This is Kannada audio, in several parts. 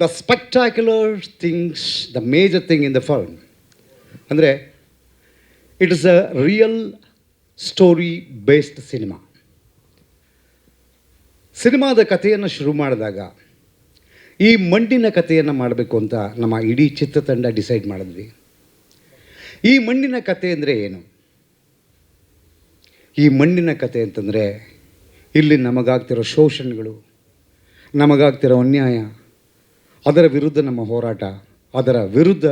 The spectacular things the major thing in the film ಅಂದರೆ it is a real story based cinema ಸಿನಿಮಾದ ಕಥೆಯನ್ನು ಶುರು ಮಾಡಿದಾಗ, ಈ ಮಣ್ಣಿನ ಕಥೆಯನ್ನು ಮಾಡಬೇಕು ಅಂತ ನಮ್ಮ ಇಡೀ ಚಿತ್ರತಂಡ ಡಿಸೈಡ್ ಮಾಡಿದ್ವಿ. ಈ ಮಣ್ಣಿನ ಕತೆ ಅಂದರೆ ಏನು? ಈ ಮಣ್ಣಿನ ಕತೆ ಅಂತಂದರೆ, ಇಲ್ಲಿ ನಮಗಾಗ್ತಿರೋ ಶೋಷಣೆಗಳು, ನಮಗಾಗ್ತಿರೋ ಅನ್ಯಾಯ ಅದರ ವಿರುದ್ಧ ನಮ್ಮ ಹೋರಾಟ, ಅದರ ವಿರುದ್ಧ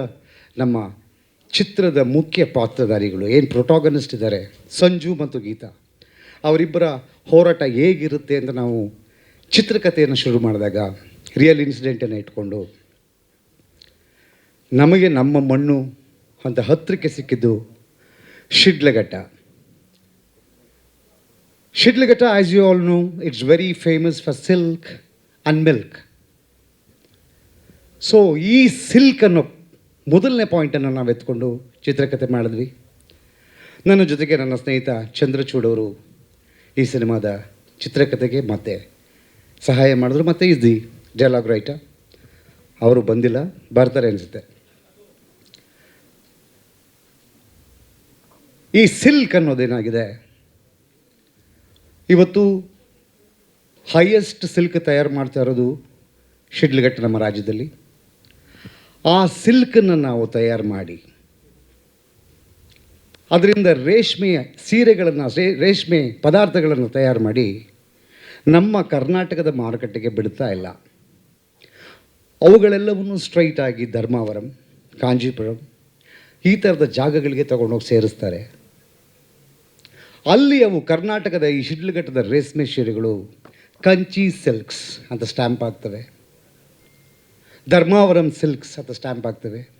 ನಮ್ಮ ಚಿತ್ರದ ಮುಖ್ಯ ಪಾತ್ರಧಾರಿಗಳು, ಏನು ಪ್ರೊಟಾಗನಿಸ್ಟ್ ಇದ್ದಾರೆ, ಸಂಜು ಮತ್ತು ಗೀತಾ. ಅವರಿಬ್ಬರ ಹೋರಾಟ ಹೇಗಿರುತ್ತೆ ಅಂತ ನಾವು ಚಿತ್ರಕಥೆಯನ್ನು ಶುರು ಮಾಡಿದಾಗ ರಿಯಲ್ ಇನ್ಸಿಡೆಂಟನ್ನು ಇಟ್ಕೊಂಡು, ನಮಗೆ ನಮ್ಮ ಮಣ್ಣು ಅಂತ ಹತ್ತಿರಕ್ಕೆ ಸಿಕ್ಕಿದ್ದು Shidlaghatta. Shidlaghatta as you all know it's very famous for silk and milk so ಈ ಸಿಲ್ಕ್ ಅನ್ನೋ ಮೊದಲನೇ ಪಾಯಿಂಟನ್ನು ನಾವು ಎತ್ಕೊಂಡು ಚಿತ್ರಕಥೆ ಮಾಡಿದ್ವಿ. ನನ್ನ ಜೊತೆಗೆ ನನ್ನ ಸ್ನೇಹಿತ ಚಂದ್ರಚೂಡ್ ಅವರು ಈ ಸಿನಿಮಾದ ಚಿತ್ರಕಥೆಗೆ ಮತ್ತೆ ಸಹಾಯ ಮಾಡಿದ್ರು. ಮತ್ತು ದಿ ಡೈಲಾಗ್ ರೈಟರ್ ಅವರು ಬಂದಿಲ್ಲ, ಬರ್ತಾರೆ ಅನಿಸುತ್ತೆ. ಈ ಸಿಲ್ಕ್ ಅನ್ನೋದೇನಾಗಿದೆ ಇವತ್ತು ಹೈಯೆಸ್ಟ್ ಸಿಲ್ಕ್ ತಯಾರು ಮಾಡ್ತಾ ಇರೋದು ಶಿಡ್ಲಘಟ್ಟ ನಮ್ಮ ರಾಜ್ಯದಲ್ಲಿ. ಆ ಸಿಲ್ಕನ್ನು ನಾವು ತಯಾರು ಮಾಡಿ, ಅದರಿಂದ ರೇಷ್ಮೆಯ ಸೀರೆಗಳನ್ನು ರೇಷ್ಮೆ ಪದಾರ್ಥಗಳನ್ನು ತಯಾರು ಮಾಡಿ, ನಮ್ಮ ಕರ್ನಾಟಕದ ಮಾರುಕಟ್ಟೆಗೆ ಬಿಡ್ತಾ ಇಲ್ಲ. ಅವುಗಳೆಲ್ಲವನ್ನು ಸ್ಟ್ರೈಟ್ ಆಗಿ ಧರ್ಮಾವರಂ, ಕಾಂಜೀಪುರಂ, ಈ ಥರದ ಜಾಗಗಳಿಗೆ ತಗೊಂಡೋಗಿ ಸೇರಿಸ್ತಾರೆ. ಅಲ್ಲಿ ಅವು ಕರ್ನಾಟಕದ ಈ ಶಿಡ್ಲಘಟ್ಟದ ರೇಷ್ಮೆ ಸೀರೆಗಳು ಕಂಚಿ ಸಿಲ್ಕ್ಸ್ ಅಂತ ಸ್ಟ್ಯಾಂಪ್ ಆಗ್ತವೆ. ಧರ್ಮಾವರಂ ಸಿಲ್ಕ್ಸ್ ಅಂತ ಸ್ಟ್ಯಾಂಪ್ ಆಗ್ತವೆ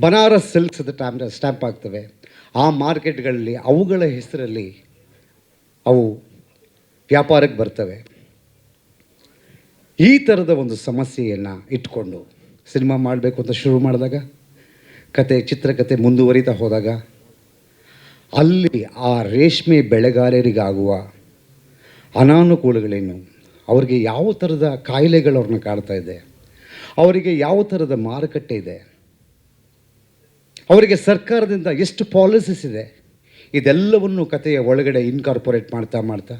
ಬನಾರಸ್ ಸಿಲ್ಕ್ಸ್ ಅಂತ ಟ್ಯಾಂಪ್ ಸ್ಟ್ಯಾಂಪ್ ಆಗ್ತವೆ ಆ ಮಾರ್ಕೆಟ್ಗಳಲ್ಲಿ, ಅವುಗಳ ಹೆಸರಲ್ಲಿ ಅವು ವ್ಯಾಪಾರಕ್ಕೆ ಬರ್ತವೆ. ಈ ಥರದ ಒಂದು ಸಮಸ್ಯೆಯನ್ನು ಇಟ್ಕೊಂಡು ಸಿನಿಮಾ ಮಾಡಬೇಕು ಅಂತ ಶುರು ಮಾಡಿದಾಗ, ಕತೆ, ಚಿತ್ರಕತೆ ಮುಂದುವರಿತಾ ಹೋದಾಗ, ಅಲ್ಲಿ ಆ ರೇಷ್ಮೆ ಬೆಳೆಗಾರರಿಗಾಗುವ ಅನಾನುಕೂಲಗಳೇನು? ಅವ್ರಿಗೆ ಯಾವ ಥರದ ಕಾಯಿಲೆಗಳು ಅವ್ರನ್ನ ಕಾಡ್ತಾ ಇದೆ? ಅವರಿಗೆ ಯಾವ ಥರದ ಮಾರುಕಟ್ಟೆ ಇದೆ? ಅವರಿಗೆ ಸರ್ಕಾರದಿಂದ ಎಷ್ಟು ಪಾಲಿಸೀಸ್ ಇದೆ? ಇದೆಲ್ಲವನ್ನು ಕಥೆಯ ಒಳಗಡೆ ಇನ್ಕಾರ್ಪೊರೇಟ್ ಮಾಡ್ತಾ ಮಾಡ್ತಾ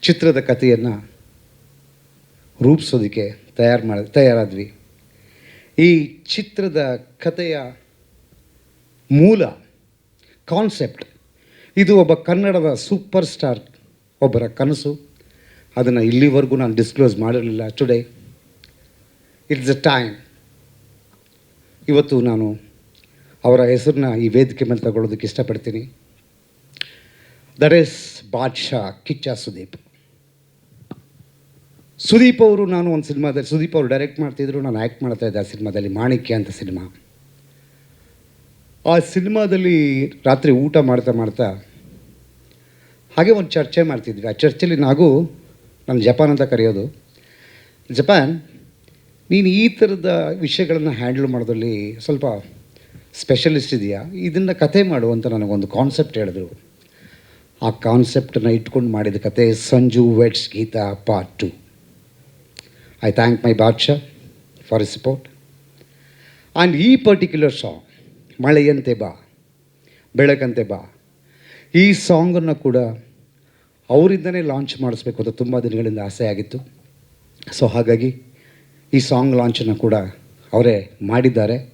ಚಿತ್ರದ ಕಥೆಯನ್ನು ರೂಪಿಸೋದಕ್ಕೆ ತಯಾರು ಮಾಡಿ, ತಯಾರಾದ್ವಿ. ಈ ಚಿತ್ರದ ಕಥೆಯ ಮೂಲ ಕಾನ್ಸೆಪ್ಟ್ ಇದು ಒಬ್ಬ ಕನ್ನಡದ ಸೂಪರ್ ಸ್ಟಾರ್ ಒಬ್ಬರ ಕನಸು. ಅದನ್ನು ಇಲ್ಲಿವರೆಗೂ ನಾನು ಡಿಸ್ಕ್ಲೋಸ್ ಮಾಡಿರಲಿಲ್ಲ ಟುಡೇ ಇಟ್ಸ್ ಅ ಟೈಮ್ ಇವತ್ತು ನಾನು ಅವರ ಹೆಸರನ್ನ ಈ ವೇದಿಕೆ ಮೇಲೆ ತಗೊಳ್ಳೋದಕ್ಕೆ ಇಷ್ಟಪಡ್ತೀನಿ. ದಟ್ ಈಸ್ ಬಾದ್ಶಾ ಕಿಚ್ಚ ಸುದೀಪ್ ಸುದೀಪ್ ಅವರು ನಾನು ಒಂದು ಸಿನಿಮಾದಲ್ಲಿ ಸುದೀಪ್ ಅವರು ಡೈರೆಕ್ಟ್ ಮಾಡ್ತಿದ್ರು, ನಾನು ಆ್ಯಕ್ಟ್ ಮಾಡ್ತಾ ಇದ್ದೆ ಆ ಸಿನಿಮಾದಲ್ಲಿ ಮಾಣಿಕ್ಯ ಅಂತ ಸಿನಿಮಾ. ಆ ಸಿನಿಮಾದಲ್ಲಿ ರಾತ್ರಿ ಊಟ ಮಾಡ್ತಾ ಮಾಡ್ತಾ, ಹಾಗೆ ಒಂದು ಚರ್ಚೆ ಮಾಡ್ತಿದ್ವಿ. ಆ ಚರ್ಚೆಲಿ ನಾವು ನಾನು ಜಪಾನ್ ಅಂತ ಕರೆಯೋದು. ಜಪಾನ್ ನೀನು ಈ ಥರದ ವಿಷಯಗಳನ್ನು ಹ್ಯಾಂಡಲ್ ಮಾಡೋದ್ರಲ್ಲಿ ಸ್ವಲ್ಪ ಸ್ಪೆಷಲಿಸ್ಟ್ ಇದೆಯಾ? ಇದನ್ನು ಕತೆ ಮಾಡು ಅಂತ ನನಗೊಂದು ಕಾನ್ಸೆಪ್ಟ್ ಹೇಳಿದ್ರು. ಆ ಕಾನ್ಸೆಪ್ಟನ್ನು ಇಟ್ಕೊಂಡು ಮಾಡಿದ ಕತೆ Sanju weds Geetha part two. I thank my Badshah for support and ಈ ಪರ್ಟಿಕ್ಯುಲರ್ ಸಾಂಗ್ ಮಳೆಯಂತೆ ಬಾ, ಬೆಳಕಂತೆ ಬಾ, ಈ ಸಾಂಗನ್ನು ಕೂಡ ಅವರಿಂದನೇ ಲಾಂಚ್ ಮಾಡಿಸ್ಬೇಕು ಅಂತ ತುಂಬ ದಿನಗಳಿಂದ ಆಸೆ ಆಗಿತ್ತು. ಸೊ ಹಾಗಾಗಿ ಈ ಸಾಂಗ್ ಲಾಂಚನ್ನು ಕೂಡ ಅವರೇ ಮಾಡಿದ್ದಾರೆ.